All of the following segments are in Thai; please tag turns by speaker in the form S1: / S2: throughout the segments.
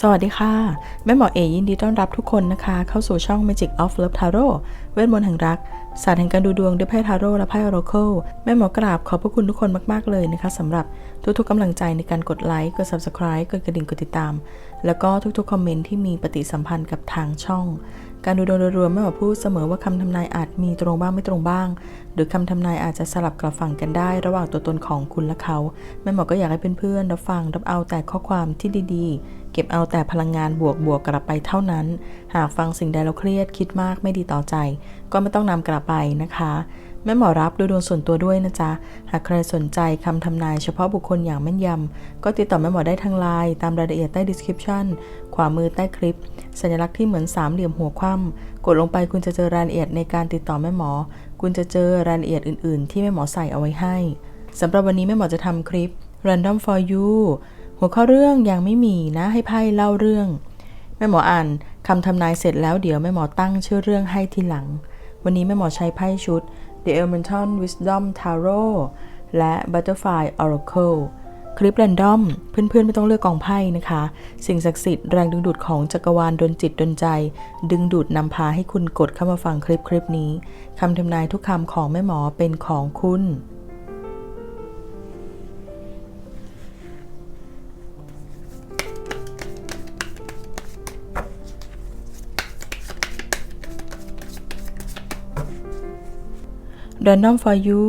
S1: สวัสดีค่ะ แม่หมอเอยินดีต้อนรับทุกคนนะคะ เข้าสู่ช่อง Magic of Love Tarot เวทมนต์แห่งรัก ศาสตร์แห่งการดูดวงด้วยไพ่ทาโร่และไพ่ Oracle แม่หมอกราบขอบพระคุณทุกคนมาก ๆ เลยนะคะสำหรับทุกๆกำลังใจในการกดไลค์ กด Subscribe กดกระดิ่ง กดติดตาม แล้วก็ทุกๆ คอมเมนต์ที่มีปฏิสัมพันธ์กับทางช่อง การดูดวงโดยรวมแม่หมอพูดเสมอว่าคำทำนายอาจมีตรงบ้างไม่ตรงบ้าง หรือคำทำนายอาจจะสลับกลับฝั่งกันได้ ระหว่างตัวตนของคุณและเขา แม่หมอก็อยากให้เพื่อนๆรับฟังรับเอาแต่ข้อความที่ดีๆ เก็บเอาแต่พลังงานบวกบวกกลับไปเท่านั้น หากฟังสิ่งใดแล้วเครียดคิดมากไม่ดีต่อใจ ก็ไม่ต้องนำกลับไปนะคะแม่หมอรับดูดวงส่วนตัวด้วยนะจ๊ะ หากใครสนใจคำทำนายเฉพาะบุคคลอย่างแม่นยำ ก็ติดต่อแม่หมอได้ทางไลน์ตามรายละเอียดใต้ description ขวามือใต้คลิป สัญลักษณ์ที่เหมือนสามเหลี่ยมหัวคว่ำกดลงไปคุณจะเจอรายละเอียดในการติดต่อแม่หมอ คุณจะเจอรายละเอียดอื่น ๆ ที่แม่หมอใส่เอาไว้ให้สำหรับวันนี้แม่หมอจะทำคลิป random for you หัวข้อเรื่องยังไม่มีนะให้ไพ่เล่าเรื่อง แม่หมออ่านคำทำนายเสร็จแล้วเดี๋ยวแม่หมอตั้งชื่อเรื่องให้ทีหลัง วันนี้แม่หมอใช้ไพ่ชุด The Elemental Wisdom Tarot และ Butterfly Oracle คลิปแรนดอมเพื่อนๆไม่ต้องเลือกกองไพ่นะคะ สิ่งศักดิ์สิทธิ์แรงดึงดูดของจักรวาลดนจิตดนใจ ดึงดูดนำพาให้คุณกดเข้ามาฟังคลิปคลิปนี้คำทำนายทุกคำของแม่หมอเป็นของคุณ Random for you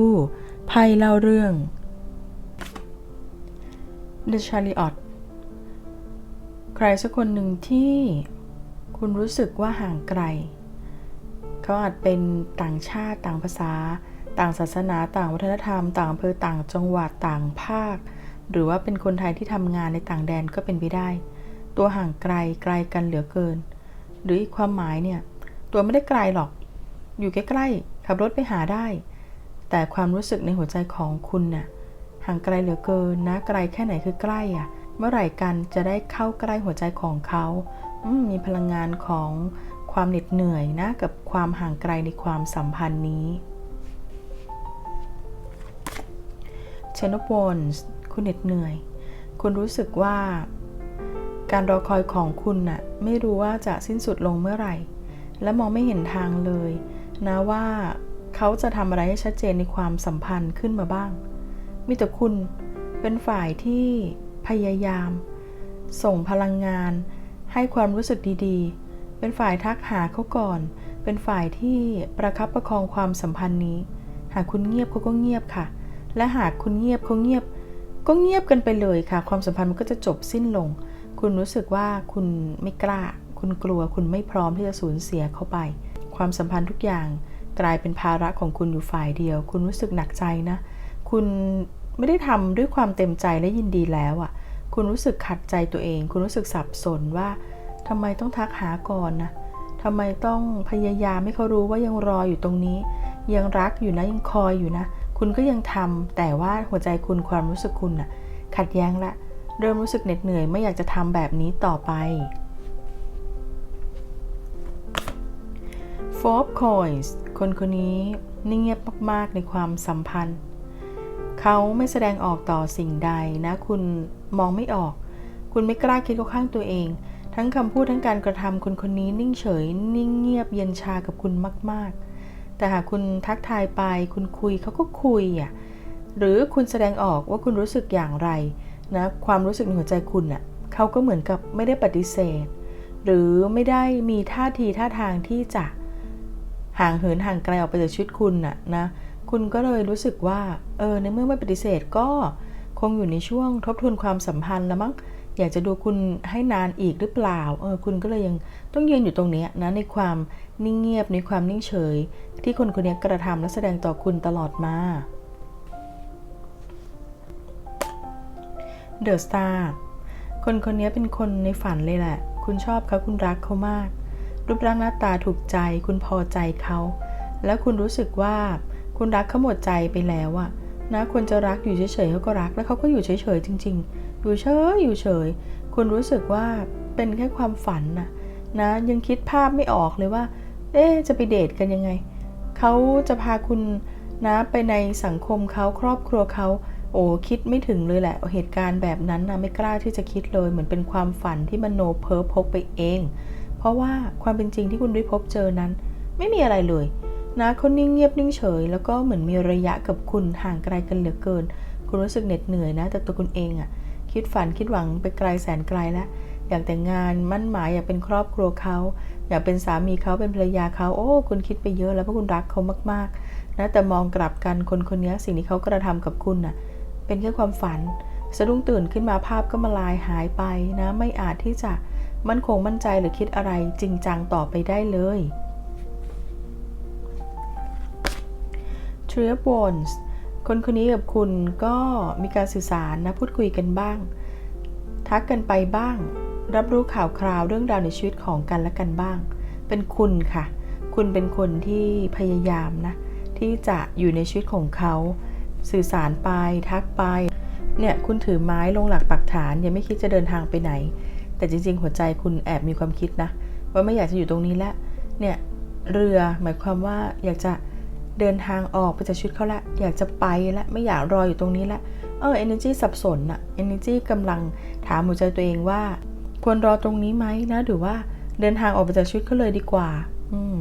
S1: ไพ่เล่าเรื่อง The Chariot ใครสักคนหนึ่งที่คุณรู้สึกว่าห่างไกล เขาอาจเป็นต่างชาติต่างภาษา ต่างศาสนาต่างวัฒนธรรม ต่างอำเภอต่างจังหวัดต่างภาค หรือว่าเป็นคนไทยที่ทำงานในต่างแดนก็เป็นไปได้ ตัวห่างไกลไกลกันเหลือเกิน หรืออีกความหมายเนี่ย ตัวไม่ได้ไกลหรอก อยู่ใกล้ๆ ขับรถไปหาได้ แต่ความรู้สึกในหัวใจของคุณน่ะห่างไกลเหลือเกินนะไกลแค่ไหนคือใกล้อะเมื่อไหร่กันจะได้เข้าใกล้หัวใจของเขามมีพลังงานของความเหน็ดเหนื่อยนะกับความห่างไกลในความสัมพันธ์นี้ เชนโ n นส์คุณเหน็ดเหนื่อย คุณรู้สึกว่า การรอคอยของคุณน่ะไม่รู้ว่าจะสิ้นสุดลงเมื่อไหร่ และมองไม่เห็นทางเลย นะว่าเขาจะทำอะไรให้ชัดเจนในความสัมพันธ์ขึ้นมาบ้าง มีแต่คุณเป็นฝ่ายที่พยายาม ส่งพลังงาน ให้ความรู้สึกดีๆ เป็นฝ่ายทักหาเขาก่อน เป็นฝ่ายที่ประคับประคองความสัมพันธ์นี้ หากคุณเงียบเขาก็เงียบค่ะ และหากคุณเงียบเขาเงียบ ก็เงียบกันไปเลยค่ะ ความสัมพันธ์มันก็จะจบสิ้นลง คุณรู้สึกว่าคุณไม่กล้า คุณกลัว คุณไม่พร้อมที่จะสูญเสียเขาไป ความสัมพันธ์ทุกอย่าง กลายเป็นภาระของคุณอยู่ฝ่ายเดียว คุณรู้สึกหนักใจนะ คุณไม่ได้ทำด้วยความเต็มใจและยินดีแล้วอะ่ะ คุณรู้สึกขัดใจตัวเอง คุณรู้สึกสับสนว่าทำไมต้องทักหาก่อนนะทำไมต้องพยายามให้เขารู้ว่ายังรออยู่ตรงนี้ ยังรักอยู่นะยังคอยอยู่นะ คุณก็ยังทำแต่ว่าหัวใจคุณความรู้สึกคุณน่ะ ขัดแย้งละ เริ่มรู้สึกเหน็ดเหนื่อยไม่อยากจะทำแบบนี้ต่อไป Four of Coins คนคนนี้นิ่งเงียบมากๆในความสัมพันธ์ เขาไม่แสดงออกต่อสิ่งใดนะ คุณมองไม่ออก คุณไม่กล้าคิดเข้าข้างตัวเอง ทั้งคำพูดทั้งการกระทำคนคนนี้นิ่งเฉย นิ่งเงียบเย็นชากับคุณมาก ๆ แต่หากคุณทักทายไป คุณคุยเขาก็คุยอะหรือคุณแสดงออกว่าคุณรู้สึกอย่างไรนะความรู้สึกในหัวใจคุณอะเขาก็เหมือนกับไม่ได้ปฏิเสธ หรือไม่ได้มีท่าทีท่าทางที่จะ ห่างเหินห่างไกลออกไปจากชีวิตคุณน่ะนะ คุณก็เลยรู้สึกว่า เออ ในเมื่อไม่ปฏิเสธก็คงอยู่ในช่วงทบทวนความสัมพันธ์แล้วมั้ง อยากจะดูคุณให้นานอีกหรือเปล่า เออ คุณก็เลยยังต้องยืนอยู่ตรงนี้นะในความนิ่งเงียบในความนิ่งเฉย ที่คนคนนี้กระทำและแสดงต่อคุณตลอดมาเดอะสตาร์คนคนนี้เป็นคนในฝันเลยแหละ คุณชอบเขาคุณรักเขามาก รูปร่างหน้าตาถูกใจ คุณพอใจเขา แล้วคุณรู้สึกว่า คุณรักเขาหมดใจไปแล้วอะนะคนจะรักอยู่เฉยๆเขาก็รัก แล้วเขาก็อยู่เฉยๆจริง ๆ อยู่เฉยอยู่เฉย คุณรู้สึกว่าเป็นแค่ความฝันนะนะยังคิดภาพไม่ออกเลยว่า เอ๊จะไปเดทกันยังไง เขาจะพาคุณนะไปในสังคมเขาครอบครัวเขาโอ้คิดไม่ถึงเลยแหละเหตุการณ์แบบนั้นนะไม่กล้าที่จะคิดเลยเหมือนเป็นความฝันที่มันโนเพ้อพกไปเอง ราะว่าความเป็นจริงที่คุณได้พบเจอนั้น ไม่มีอะไรเลยนะเขานิ่งเงียบนิ่งเฉย แล้วก็เหมือนมีระยะกับคุณห่างไกลกันเหลือเกิน คุณรู้สึกเหน็ดเหนื่อยนะ แต่ตัวคุณเองอะคิดฝันคิดหวังไปไกลแสนไกลแล้วอยากแต่งงานมั่นหมายอยากเป็นครอบครัวเขา อยากเป็นสามีเขาเป็นภรรยาเขาโอ้ คุณคิดไปเยอะแล้วเพราะคุณรักเขามากๆนะแต่มองกลับกันคนคนนี้สิ่งที่เขากระทำกับคุณน่ะเป็นแค่ความฝัน สะดุ้งตื่นขึ้นมาภาพก็มาลายหายไปนะ ไม่อาจที่จะ มั่นคงมั่นใจหรือคิดอะไรจริงจังต่อไปได้เลย t r i p o n s คนคนนี้กับคุณก็มีการสื่อสารนะพูดคุยกันบ้าง ทักกันไปบ้าง รับรู้ข่าวคราวเรื่องราวในชีวิตของกันและกันบ้าง เป็นคุณค่ะ คุณเป็นคนที่พยายามนะ ที่จะอยู่ในชีวิตของเขา สื่อสารไปทักไปเนี่ยคุณถือไม้ลงหลักปักฐานยังไม่คิดจะเดินทางไปไหน แต่จริง ๆ หัวใจคุณแอบมีความคิดนะ ว่าไม่อยากจะอยู่ตรงนี้แล้วเนี่ยเรือหมายความว่าอยากจะเดินทางออกไปจากชีวิตเขาละ อยากจะไปละไม่อยากรออยู่ตรงนี้ละเออ energy สับสนอะ energy กำลังถามหัวใจตัวเองว่า ควรรอตรงนี้ไหมนะ หรือว่าเดินทางออกไปจากชีวิตเขาเลยดีกว่า อืม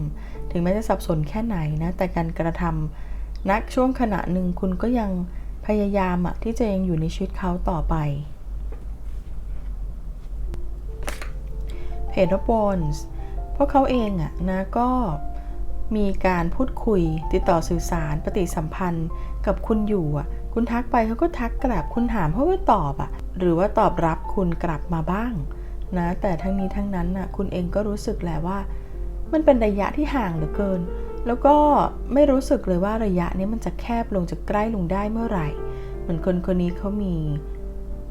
S1: ถึงแม้จะสับสนแค่ไหนนะ แต่การกระทำนักช่วงขณะหนึ่งคุณก็ยังพยายามอะที่จะยังอยู่ในชีวิตเขาต่อไป เพจบอนส์เพราะเขาเองอะนะก็มีการพูดคุยติดต่อสื่อสารปฏิสัมพันธ์กับคุณอยู่อะคุณทักไปเขาก็ทักกลับคุณถามเขาก็ตอบอะหรือว่าตอบรับคุณกลับมาบ้างนะแต่ทั้งนี้ทั้งนั้นน่ะคุณเองก็รู้สึกแหละว่า มันเป็นระยะที่ห่างเหลือเกิน แล้วก็ไม่รู้สึกเลยว่าระยะนี้มันจะแคบลงจะใกล้ลงได้เมื่อไหร่ เหมือนคนคนนี้เขามี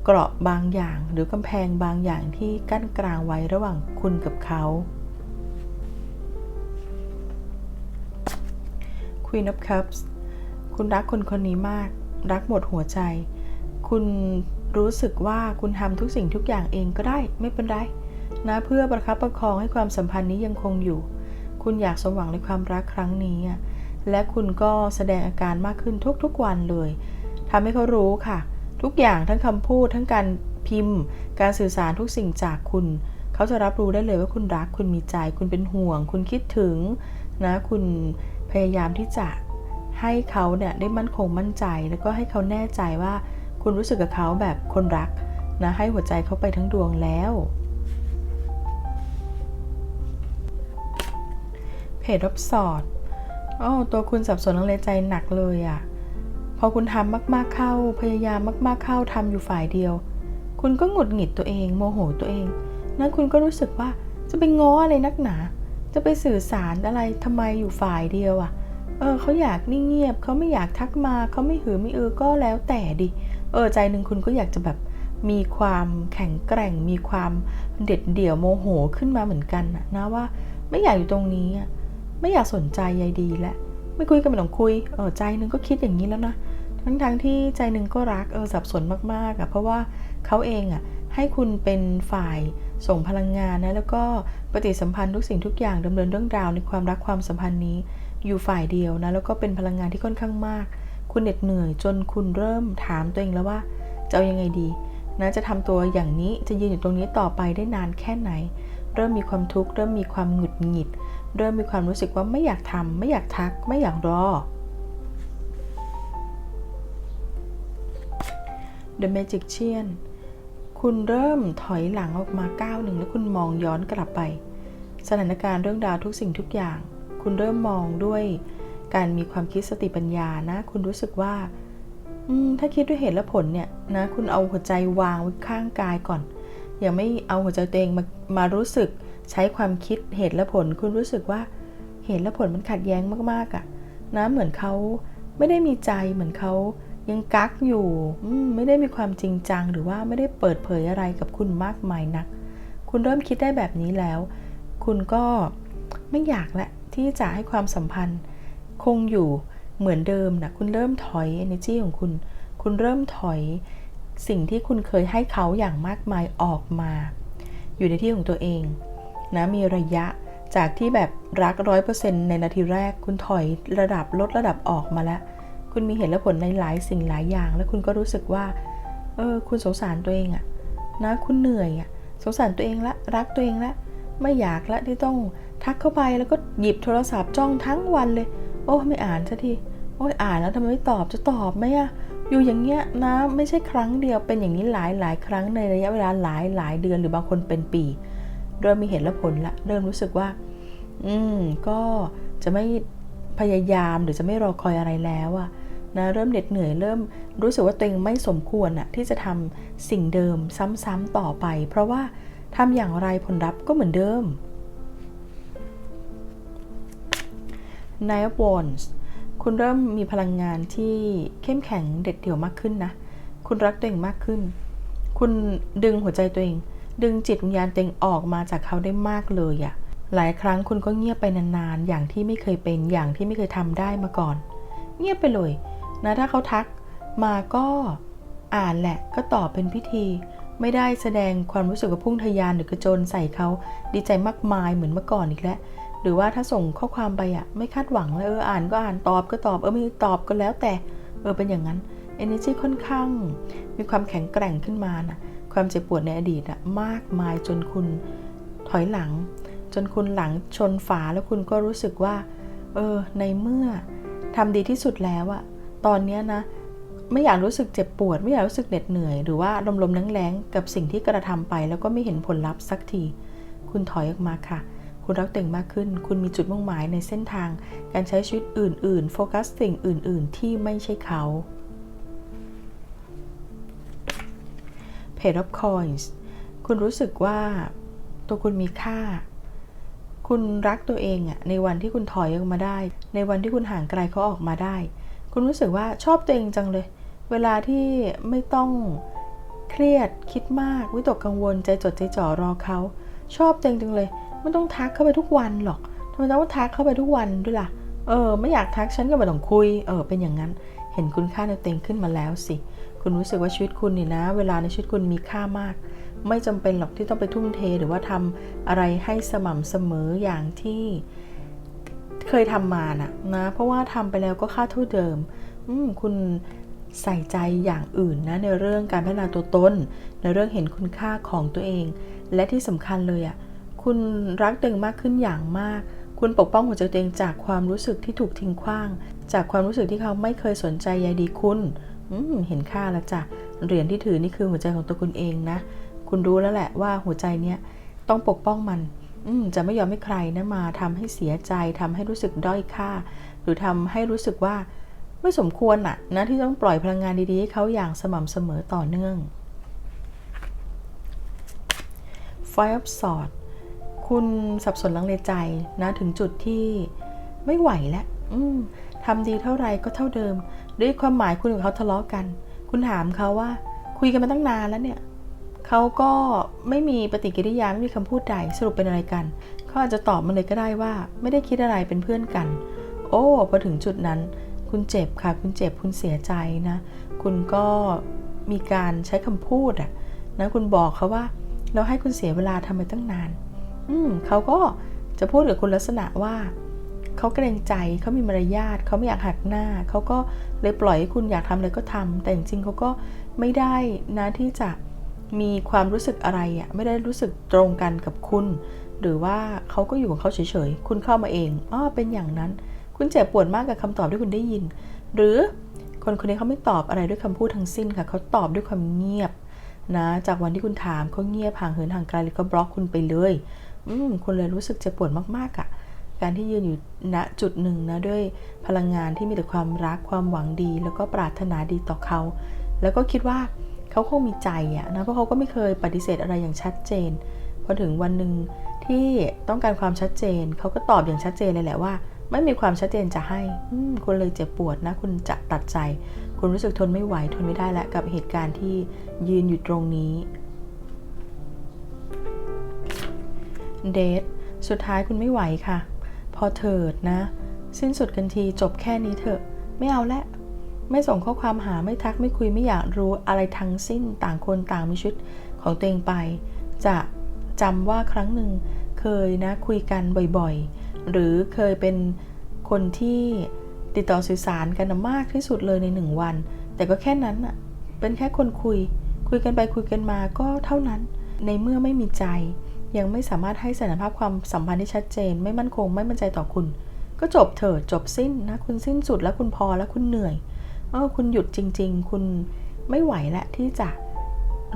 S1: เกราะบางอย่างหรือกำแพงบางอย่างที่กั้นกลางไว้ระหว่างคุณกับเขา Queen of Cups คุณรักคนคนนี้มาก รักหมดหัวใจ คุณรู้สึกว่าคุณทำทุกสิ่งทุกอย่างเองก็ได้ไม่เป็นไรนะเพื่อประคับประคองให้ความสัมพันธ์นี้ยังคงอยู่ คุณอยากสมหวังในความรักครั้งนี้ และคุณก็แสดงอาการมากขึ้นทุกๆวันเลยทำให้เขารู้ค่ะ ทุกอย่างทั้งคำพูดทั้งการพิมพ์ การสื่อสารทุกสิ่งจากคุณ เขาจะรับรู้ได้เลยว่าคุณรัก คุณมีใจ คุณเป็นห่วง คุณคิดถึงนะคุณพยายามที่จะให้เขาเนี่ยได้มั่นคงมั่นใจ แล้วก็ให้เขาแน่ใจว่าคุณรู้สึกกับเขาแบบคนรักนะให้หัวใจเขาไปทั้งดวงแล้วเพจรบสอดอ๋อตัวคุณสับสนลังเลใจหนักเลยอะ่ะ พอคุณทำมากๆเข้า พยายามมากๆเข้าทำอยู่ฝ่ายเดียว คุณก็หงุดหงิดตัวเอง โมโหตัวเองนั้นคุณก็รู้สึกว่าจะไปง้ออะไรนักหนา จะไปสื่อสารอะไรทำไมอยู่ฝ่ายเดียวอะ่ะ เออเขาอยากนิ่งเงียบเขาไม่อยากทักมาเขาไม่หือไม่เออก็แล้วแต่ดิ เออใจหนึ่งคุณก็อยากจะแบบมีความแข็งแกร่ง มีความเด็ดเดี่ยวโมโหขึ้นมาเหมือนกันนะว่าไม่อยากอยู่ตรงนี้ ไม่อยากสนใจใยดีและ ไม่คุยกันไม่ต้องคุยเออใจหนึ่งก็คิดอย่างนี้แล้วนะทั้งๆทที่ใจหนึ่งก็รักเออสับสนมากๆอะ่ะเพราะว่าเขาเองอะ่ะให้คุณเป็นฝ่ายส่งพลังงานนะแล้วก็ปฏิสัมพันธ์ทุกสิ่งทุกอย่างดำเนินเรื่องราวในความรักความสัมพันธ์นี้ อยู่ฝ่ายเดียวนะแล้วก็เป็นพลังงานที่ค่อนข้างมาก คุณเหน็ดเหนื่อยจนคุณเริ่มถามตัวเองแล้วว่าจะเอายังไงดีนะจะทำตัวอย่างนี้จะยืนอยู่ตรงนี้ต่อไปได้นานแค่ไหน เริ่มมีความทุกข์เริ่มมีความหงุดหงิด เริ่มมีความรู้สึกว่าไม่อยากทำไม่อยากทัก ไม่อยากรอ The Magician คุณเริ่มถอยหลังออกมาก้าวหนึ่งแล้วคุณมองย้อนกลับไป สถานการณ์เรื่องราวทุกสิ่งทุกอย่าง คุณเริ่มมองด้วยการมีความคิดสติปัญญานะ คุณรู้สึกว่าถ้าคิดด้วยเหตุและผลเนี่ยนะคุณเอาหัวใจวางไว้ข้างกายก่อน อย่าไม่เอาหัวใจตัวเองมามารู้สึก ใช้ความคิดเหตุและผลคุณรู้สึกว่าเหตุและผลมันขัดแย้งมากๆอะ่ะนะเหมือนเขาไม่ได้มีใจเหมือนเขายังกักอยู่ไม่ได้มีความจริงจัง หรือว่าไม่ได้เปิดเผยอะไรกับคุณมากมายนัก คุณเริ่มคิดได้แบบนี้แล้ว คุณก็ไม่อยากและที่จะให้ความสัมพันธ์ คงอยู่เหมือนเดิมนะคุณเริ่มถอย energy ของคุณ คุณเริ่มถอยสิ่งที่คุณเคยให้เขาอย่างมากมายออกมา อยู่ในที่ของตัวเอง นะมีระยะจากที่แบบรักร้อยเปอร์เซ็นต์ในนาทีแรก คุณถอยระดับลดระดับออกมาแล้ว คุณมีเหตุและผลในหลายสิ่งหลายอย่าง แล้วคุณก็รู้สึกว่าเออคุณสงสารตัวเองอะนะคุณเหนื่อยอะสงสารตัวเองละรักตัวเองละไม่อยากละที่ต้องทักเข้าไปแล้วก็หยิบโทรศัพท์จ้องทั้งวันเลย โอ้ไม่อ่านสักทีโอ้ยอ่านแล้วทำไมไม่ตอบจะตอบไหมอะอยู่อย่างเงี้ยนะไม่ใช่ครั้งเดียวเป็นอย่างนี้หลายหลายครั้งในระยะเวลาหลายหลายเดือนหรือบางคนเป็นปี เริ่มมีเหตุและผลละ เริ่มรู้สึกว่า อืม ก็จะไม่พยายามหรือจะไม่รอคอยอะไรแล้วอะนะเริ่มเหน็ดเหนื่อยเริ่มรู้สึกว่าตัวเองไม่สมควรอะที่จะทำสิ่งเดิมซ้ำๆต่อไป เพราะว่าทำอย่างไรผลลัพธ์ก็เหมือนเดิม Nine of Wands คุณเริ่มมีพลังงานที่เข้มแข็งเด็ดเดี่ยวมากขึ้นนะ คุณรักตัวเองมากขึ้น คุณดึงหัวใจตัวเอง ดึงจิตวิญญาณตัวเองออกมาจากเขาได้มากเลยอะหลายครั้งคุณก็เงียบไปนานๆ อย่างที่ไม่เคยเป็นอย่างที่ไม่เคยทำได้มาก่อน เงียบไปเลยนะถ้าเขาทักมาก็อ่านแหละก็ตอบเป็นพิธี ไม่ได้แสดงความรู้สึกกับพุ่งทยานหรือกระโจนใส่เขาดีใจมากมายเหมือนเมื่อก่อนอีกแล้วหรือว่าถ้าส่งข้อความไปอะไม่คาดหวังเลยเอออ่านก็อ่านตอบก็ตอบเออไม่ตอบก็แล้วแต่เออเป็นอย่างนั้น energy ค่อนข้าง มีความแข็งแกร่งขึ้นมานะ ความเจ็บปวดในอดีตอะมากมายจนคุณถอยหลัง จนคุณหลังชนฝาแล้วคุณก็รู้สึกว่า เออ ในเมื่อทำดีที่สุดแล้วอะตอนเนี้นะ ไม่อยากรู้สึกเจ็บปวด ไม่อยากรู้สึกเหน็ดเหนื่อย หรือว่าลมๆแรงๆกับสิ่งที่กระทำไป แล้วก็ไม่เห็นผลลัพธ์สักที คุณถอยออกมาค่ะคุณรักเต่งมากขึ้น คุณมีจุดมุ่งหมายในเส้นทาง การใช้ชีวิตอื่น ๆ โฟกัสสิ่งอื่น ๆ ที่ไม่ใช่เขา Page of Coins คุณรู้สึกว่าตัวคุณมีค่า คุณรักตัวเองอะในวันที่คุณถอยออกมาได้ ในวันที่คุณห่างไกลเขาออกมาได้ คุณรู้สึกว่าชอบตัวเองจังเลย เวลาที่ไม่ต้องเครียดคิดมากวิตกกังวลใจจดใจจ่อรอเขา ชอบตัวเองจังเลยไม่ต้องทักเข้าไปทุกวันหรอกทำไมต้องทักเข้าไปทุกวันด้วยล่ะเออ ไม่อยากทักฉันก็ไม่ต้องคุย เออ เป็นอย่างนั้น เห็นคุณค่าในตัวเองขึ้นมาแล้วสิ คุณรู้สึกว่าชีวิตคุณนี่นะ เวลาในชีวิตคุณมีค่ามาก ไม่จำเป็นหรอกที่ต้องไปทุ่มเทหรือว่าทำอะไรให้สม่ำเสมออย่างที่เคยทำมานะนะ เพราะว่าทำไปแล้วก็ค่าเท่าเดิม อืมคุณใส่ใจอย่างอื่นนะในเรื่องการพัฒนาตัวตน ในเรื่องเห็นคุณค่าของตัวเอง และที่สำคัญเลยอะ่ะคุณรักตัวเองมากขึ้นอย่างมาก คุณปกป้องหัวใจตัวเองจากความรู้สึกที่ถูกทิ้งขว้าง จากความรู้สึกที่เขาไม่เคยสนใจใยดีคุณ เห็นค่าแล้วจ้ะเหรียญที่ถือนี่คือหัวใจของตัวคุณเองนะ คุณรู้แล้วแหละว่าหัวใจเนี้ยต้องปกป้องมันอืจะไม่ยอมให้ใครนะมาทำให้เสียใจทำให้รู้สึกด้อยค่า หรือทำให้รู้สึกว่าไม่สมควรอะนะที่ต้องปล่อยพลังงานดีๆให้เขาอย่างสม่ำเสมอต่อเนื่อง Five of Swords คุณสับสนลังเลใจนะถึงจุดที่ไม่ไหวแล้วทำดีเท่าไรก็เท่าเดิม ด้วยความหมายคุณกับเขาทะเลาะกัน คุณถามเขาว่า คุยกันมาตั้งนานแล้วเนี่ยเขาก็ไม่มีปฏิกิริยาไม่มีคำพูดใดสรุปเป็นอะไรกันเขาอาจจะตอบมาเลยก็ได้ว่า ไม่ได้คิดอะไรเป็นเพื่อนกัน โอ้พอถึงจุดนั้น คุณเจ็บค่ะ คุณเจ็บคุณเสียใจนะ คุณก็มีการใช้คำพูดอะนะคุณบอกเขาว่า เราให้คุณเสียเวลาทำไปตั้งนาน อืมเขาก็จะพูดกับคุณลักษณะว่า เขาเกรงใจเขามีมารยาทเขาไม่อยากหักหน้า เขาก็เลยปล่อยให้คุณอยากทำอะไรก็ทำแต่จริงๆเขาก็ไม่ได้นะที่จะมีความรู้สึกอะไรอะไม่ได้รู้สึกตรงกันกับคุณ หรือว่าเขาก็อยู่ของเขาเฉยๆ คุณเข้ามาเองอ๋อเป็นอย่างนั้น คุณเจ็บปวดมากกับคำตอบที่คุณได้ยิน หรือคนคนนี้เขาไม่ตอบอะไรด้วยคำพูดทั้งสิ้นค่ะเขาตอบด้วยความเงียบนะจากวันที่คุณถามเขาเงียบห่างเหินห่างไกลหรือก็บล็อกคุณไปเลย อืมคุณเลยรู้สึกเจ็บปวดมากๆอะ่ะ การที่ยืนอยู่ณจุดหนึ่งนะด้วยพลังงานที่มีแต่ความรักความหวังดี แล้วก็ปรารถนาดีต่อเขา แล้วก็คิดว่าเขาคงมีใจอะนะเพราะเขาก็ไม่เคยปฏิเสธอะไรอย่างชัดเจนพอถึงวันหนึ่งที่ต้องการความชัดเจนเขาก็ตอบอย่างชัดเจนเลยแหละว่า ไม่มีความชัดเจนจะให้คุณเลยเจ็บปวดนะ คุณจะตัดใจ คุณรู้สึกทนไม่ไหวทนไม่ได้แล้วกับเหตุการณ์ที่ยืนอยู่ตรงนี้เดทสุดท้ายคุณไม่ไหวค่ะ พอเถิดนะ สิ้นสุดกันทีจบแค่นี้เถอะ ไม่เอาละ ไม่ส่งข้อความหาไม่ทักไม่คุยไม่อยากรู้อะไรทั้งสิ้นต่างคนต่างมีชุดของตัวเองไป จะจำว่าครั้งหนึ่งเคยนะคุยกันบ่อยๆ หรือเคยเป็นคนที่ติดต่อสื่อสารกันมากที่สุดเลยในหนึ่งวัน แต่ก็แค่นั้นอะเป็นแค่คนคุย คุยกันไปคุยกันมาก็เท่านั้น ในเมื่อไม่มีใจ ยังไม่สามารถให้สถานภาพความสัมพันธ์ที่ชัดเจน ไม่มั่นคง ไม่มั่นใจต่อคุณ ก็จบเถอะจบสิ้นนะคุณสิ้นสุดแล้วคุณพอแล้วคุณเหนื่อยเออคุณหยุดจริง ๆ คุณไม่ไหวแล้วที่จะ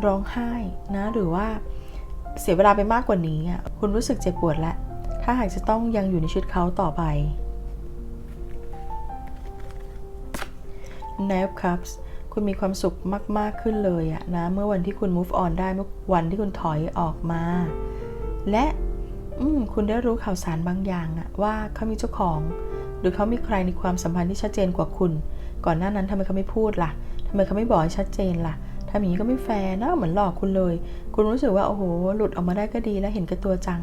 S1: ร้องไห้นะหรือว่าเสียเวลาไปมากกว่านี้อะคุณรู้สึกเจ็บปวดแล้วถ้าหากจะต้องยังอยู่ในชีวิตเขาต่อไป n a p Cups คุณมีความสุขมาก ๆ ขึ้นเลยอะนะ เมื่อวันที่คุณ move on ได้เมื่อวันที่คุณถอยออกมา และคุณได้รู้ข่าวสารบางอย่างอะว่าเขามีเจ้าของ หรือเขามีใครในความสัมพันธ์ที่ชัดเจนกว่าคุณ ก่อนหน้านั้นทำไมเขาไม่พูดล่ะทำไมเขาไม่บอกให้ชัดเจนล่ะทำอย่างนี้ก็ไม่แฟร์นะเหมือนหลอกคุณเลย คุณรู้สึกว่าโอ้โหหลุดออกมาได้ก็ดีแล้วเห็นกับตัวจัง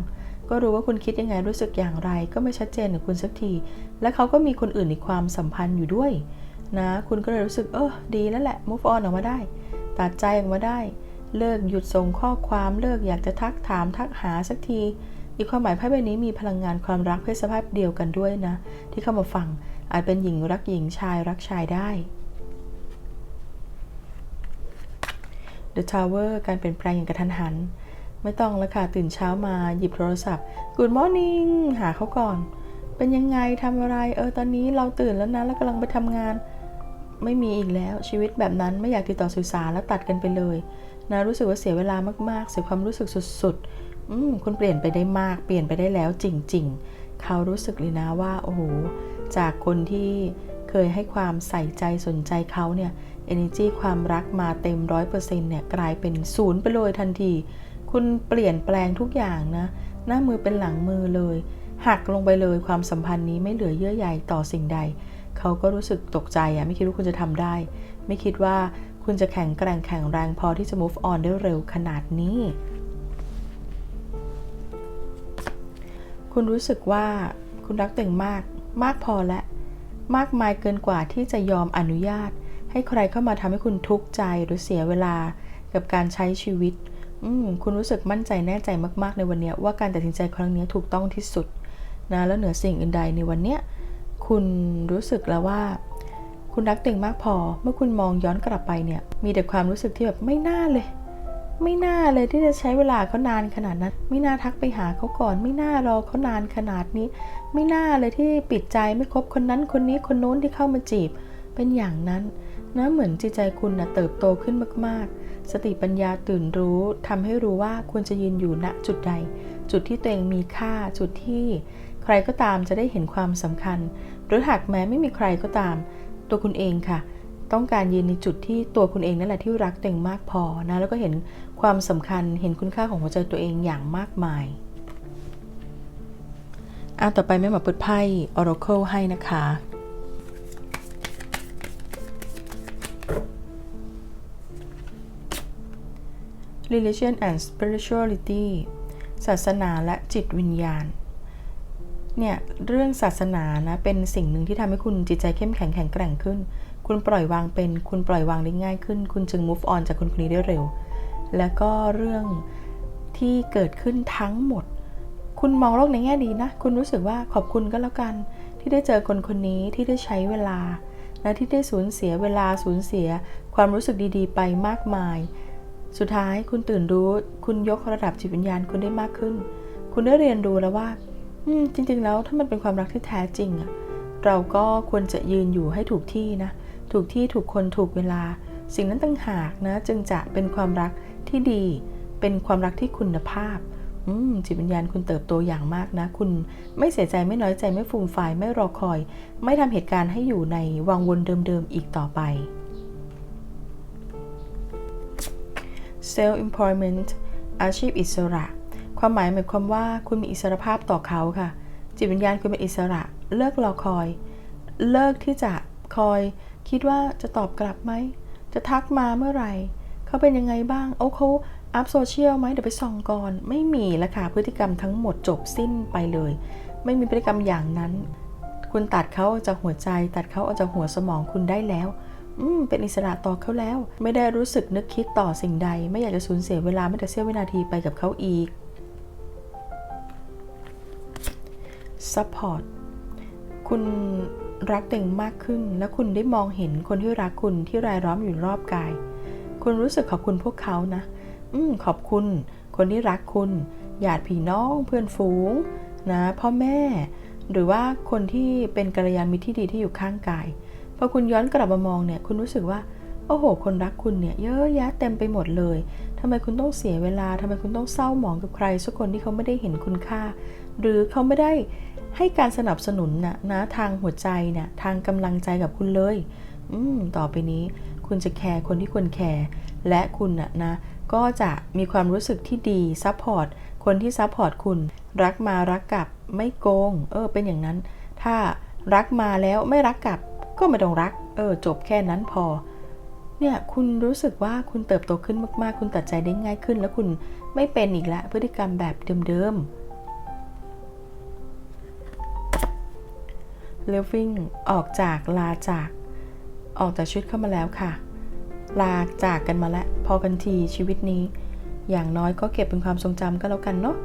S1: ก็รู้ว่าคุณคิดยังไงรู้สึกอย่างไร ก็ไม่ชัดเจนกับคุณสักที และเขาก็มีคนอื่นในความสัมพันธ์อยู่ด้วย นะ คุณก็เลยรู้สึกเออดีแล้วแหละ move on ออกมาได้ ตัดใจออกมาได้ เลิกหยุดส่งข้อความเลิกอยากจะทักถามทักหาสักที อีกความหมายไพ่ใบนี้มีพลังงานความรักเพศสภาพเดียวกันด้วยนะ ที่เข้ามาฟังอาจเป็นหญิงรักหญิงชายรักชายได้ The Tower การเปลี่ยนแปลงอย่างกระทันหัน ไม่ต้องแล้วค่ะ ตื่นเช้ามาหยิบโทรศัพท์ Good morning หาเขาก่อน เป็นยังไงทำอะไร เออ ตอนนี้เราตื่นแล้วนะ แล้วกำลังไปทำงาน ไม่มีอีกแล้วชีวิตแบบนั้นไม่อยากติดต่อสื่อสารแล้วตัดกันไปเลย นะรู้สึกว่าเสียเวลามากๆ เสียความรู้สึกสุดๆอืมคุณเปลี่ยนไปได้มากเปลี่ยนไปได้แล้วจริง ๆ เขารู้สึกเลยนะว่าโอ้โหจากคนที่เคยให้ความใส่ใจสนใจเขาเนี่ย energy ความรักมาเต็มร้อยเปอร์เซ็นต์เนี่ยกลายเป็นศูนย์ไปเลยทันที คุณเปลี่ยนแปลงทุกอย่างนะ หน้ามือเป็นหลังมือเลยหักลงไปเลยความสัมพันธ์นี้ไม่เหลือเยื่อใยต่อสิ่งใด เขาก็รู้สึกตกใจอะไม่คิดว่าคุณจะทำได้ ไม่คิดว่า คุณจะแข็งแกร่งแข็งแรงพอที่จะ move on ได้เร็วขนาดนี้ คุณรู้สึกว่าคุณรักตัวเองมาก มากพอและ มากมายเกินกว่าที่จะยอมอนุญาต ให้ใครเข้ามาทำให้คุณทุกข์ใจหรือเสียเวลากับการใช้ชีวิตคุณรู้สึกมั่นใจแน่ใจมาก ๆ ในวันนี้ว่าการตัดสินใจครั้งนี้ถูกต้องที่สุดนะแล้วเหนือสิ่งอื่นใดในวันนี้คุณรู้สึกแล้วว่า คุณรักตัวเองมากพอ เมื่อคุณมองย้อนกลับไปเนี่ย มีแต่ความรู้สึกที่แบบไม่น่าเลย ไม่น่าเลยที่จะใช้เวลาเขานานขนาดนั้น ไม่น่าทักไปหาเขาก่อน ไม่น่ารอเขานานขนาดนี้ ไม่น่าเลยที่ปิดใจไม่คบคนนั้นคนนี้คนโน้นที่เข้ามาจีบ เป็นอย่างนั้นนะเหมือนจิตใจคุณนะเติบโตขึ้นมาก ๆ สติปัญญาตื่นรู้ทำให้รู้ว่าควรจะยืนอยู่ณจุดใด จุดที่ตัวเองมีค่าจุดที่ ใครก็ตามจะได้เห็นความสำคัญ หรือหากแม้ไม่มีใครก็ตาม ตัวคุณเองค่ะ ต้องการยืนในจุดที่ตัวคุณเองนั่นแหละที่รักตัวเองมากพอนะแล้วก็เห็นความสำคัญเห็นคุณค่าของหัวใจตัวเองอย่างมากมายอ่าต่อไปแม่หมอเปิดไพ่ Oracle ให้นะคะ religion and spirituality ศาสนาและจิตวิญญาณ เนี่ยเรื่องศาสนานะเป็นสิ่งหนึ่งที่ทำให้คุณจิตใจเข้มแข็งแข็งแกร่งขึ้น คุณปล่อยวางเป็น คุณปล่อยวางได้ง่ายขึ้น คุณจึง move on จากคนคนนี้ได้เร็ว แล้วก็เรื่องที่เกิดขึ้นทั้งหมด คุณมองโลกในแง่ดีนะ คุณรู้สึกว่าขอบคุณก็แล้วกัน ที่ได้เจอคนคนนี้ที่ได้ใช้เวลา และที่ได้สูญเสียเวลาสูญเสีย ความรู้สึกดีๆ ไปมากมาย สุดท้ายคุณตื่นรู้ คุณยกระดับจิตวิญญาณคุณได้มากขึ้น คุณได้เรียนรู้แล้วว่า จริงๆแล้วถ้ามันเป็นความรักที่แท้จริงอะเราก็ควรจะยืนอยู่ให้ถูกที่นะ ถูกที่ถูกคนถูกเวลา สิ่งนั้นต่างหากนะ จึงจะเป็นความรักที่ดี เป็นความรักที่คุณภาพอืมจิตวิญญาณคุณเติบโตอย่างมากนะ คุณไม่เสียใจไม่น้อยใจไม่ฟูมฟายไม่รอคอย ไม่ทำเหตุการณ์ให้อยู่ในวังวนเดิมๆอีกต่อไป self employment อาชีพอิสระ ความหมายหมายความว่าคุณมีอิสรภาพต่อเขาค่ะ จิตวิญญาณคุณเป็นอิสระ เลิกรอคอย เลิกที่จะคอย คิดว่าจะตอบกลับไหม จะทักมาเมื่อไหร่ เขาเป็นยังไงบ้าง โอ้เขาอัพโซเชียลไหมเดี๋ยวไปส่องก่อน ไม่มีละค่ะ พฤติกรรมทั้งหมดจบสิ้นไปเลย ไม่มีพฤติกรรมอย่างนั้น คุณตัดเขาออกจากหัวใจ ตัดเขาออกจากหัวสมองคุณได้แล้ว อืม เป็นอิสระต่อเขาแล้ว ไม่ได้รู้สึกนึกคิดต่อสิ่งใด ไม่อยากจะสูญเสียเวลาไม่แต่เสี้ยววินาทีไปกับเขาอีก support คุณรักตัวเองมากขึ้น และคุณได้มองเห็นคนที่รักคุณที่รายล้อมอยู่รอบกาย คุณรู้สึกขอบคุณพวกเขานะ อืมขอบคุณ คนที่รักคุณญาติพี่น้องเพื่อนฝูง นะพ่อแม่ หรือว่าคนที่เป็นกัลยาณมิตรที่ดีที่อยู่ข้างกายพอคุณย้อนกลับมามองเนี่ย คุณรู้สึกว่าโอ้โห คนรักคุณเนี่ยเยอะแยะเต็มไปหมดเลยทำไมคุณต้องเสียเวลาทำไมคุณต้องเศร้าหมองกับใครสักคนที่เขาไม่ได้เห็นคุณค่า หรือเขาไม่ได้ให้การสนับสนุนนะนะทางหัวใจเนี่ยทางกำลังใจกับคุณเลย อืมต่อไปนี้ คุณจะแคร์คนที่ควรแคร์และคุณนะนะ ก็จะมีความรู้สึกที่ดีซัพพอร์ตคนที่ซัพพอร์ตคุณ รักมารักกลับไม่โกง เออ เป็นอย่างนั้น ถ้ารักมาแล้วไม่รักกลับ ก็ไม่ต้องรัก เออ จบแค่นั้นพอ เนี่ยคุณรู้สึกว่าคุณเติบโตขึ้นมากๆ คุณตัดใจได้ง่ายขึ้น แล้วคุณไม่เป็นอีกแล้วพฤติกรรมแบบเดิมๆ living ออกจากลาจาก ออกจากชีวิตเข้ามาแล้วค่ะ ลาจากกันมาแล้ว พอกันทีชีวิตนี้ อย่างน้อยก็เก็บเป็นความทรงจำก็แล้วกันเนาะ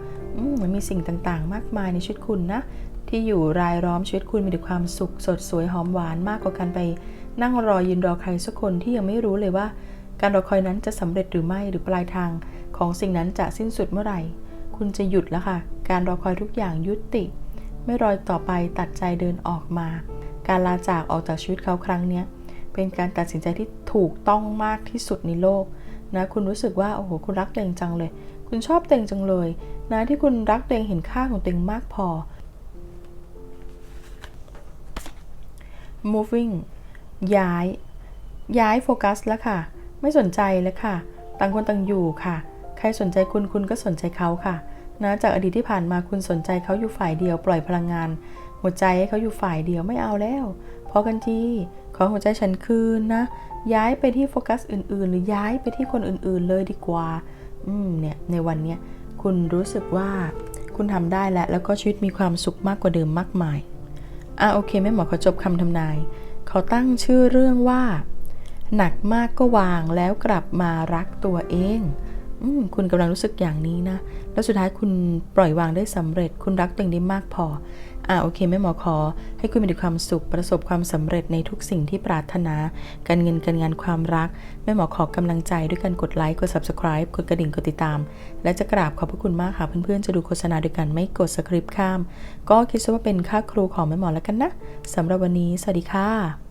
S1: มันมีสิ่งต่างๆ มากมายในชีวิตคุณนะ ที่อยู่รายล้อมชีวิตคุณมีแต่ความสุขสดสวยหอมหวานมากกว่าการไป นั่งรอยืนรอใครสักคนที่ยังไม่รู้เลยว่า การรอคอยนั้นจะสำเร็จหรือไม่หรือปลายทาง ของสิ่งนั้นจะสิ้นสุดเมื่อไหร่ คุณจะหยุดแล้วค่ะ การรอคอยทุกอย่างยุติ ไม่รอยต่อไปตัดใจเดินออกมา การลาจากออกจากชีวิตเขาครั้งเนี้ยเป็นการตัดสินใจที่ถูกต้องมากที่สุดในโลกนะคุณรู้สึกว่าโอ้โหคุณรักตัวเองจังเลย คุณชอบตัวเองจังเลยนะที่คุณรักตัวเองเห็นค่าของตัวเองมากพอ moving ย้าย ย้ายโฟกัสแล้วค่ะ ไม่สนใจแล้วค่ะ ต่างคนต่างอยู่ค่ะ ใครสนใจคุณคุณก็สนใจเขาค่ะ นะจากอดีตที่ผ่านมาคุณสนใจเขาอยู่ฝ่ายเดียว ปล่อยพลังงาน หัวใจให้เขาอยู่ฝ่ายเดียวไม่เอาแล้วพอกันทีขอหัวใจฉันคืนนะ ย้ายไปที่โฟกัสอื่น ๆ หรือย้ายไปที่คนอื่น ๆ เลยดีกว่า อืมเนี่ยในวันเนี้ยคุณรู้สึกว่าคุณทำได้แล้วแล้วก็ชีวิตมีความสุขมากกว่าเดิมมากมายอะโอเคแม่หมอขอจบคำทำนายเขาตั้งชื่อเรื่องว่า หนักมากก็วางแล้วกลับมารักตัวเอง คุณกำลังรู้สึกอย่างนี้นะ แล้วสุดท้ายคุณปล่อยวางได้สำเร็จ คุณรักตัวเองได้มากพอ อะโอเคแม่หมอขอ ให้คุณมีแต่ความสุขประสบความสำเร็จในทุกสิ่งที่ปรารถนา การเงินการงานความรัก แม่หมอขอกำลังใจด้วยการกดไลค์กด subscribe กดกระดิ่งกดติดตาม และจะกราบขอบพระคุณมากค่ะ เพื่อนๆจะดูโฆษณาด้วยกันไม่กดสคริปต์ข้าม ก็คิดซะว่าเป็นค่าครูของแม่หมอแล้วกันนะสำหรับวันนี้สวัสดีค่ะ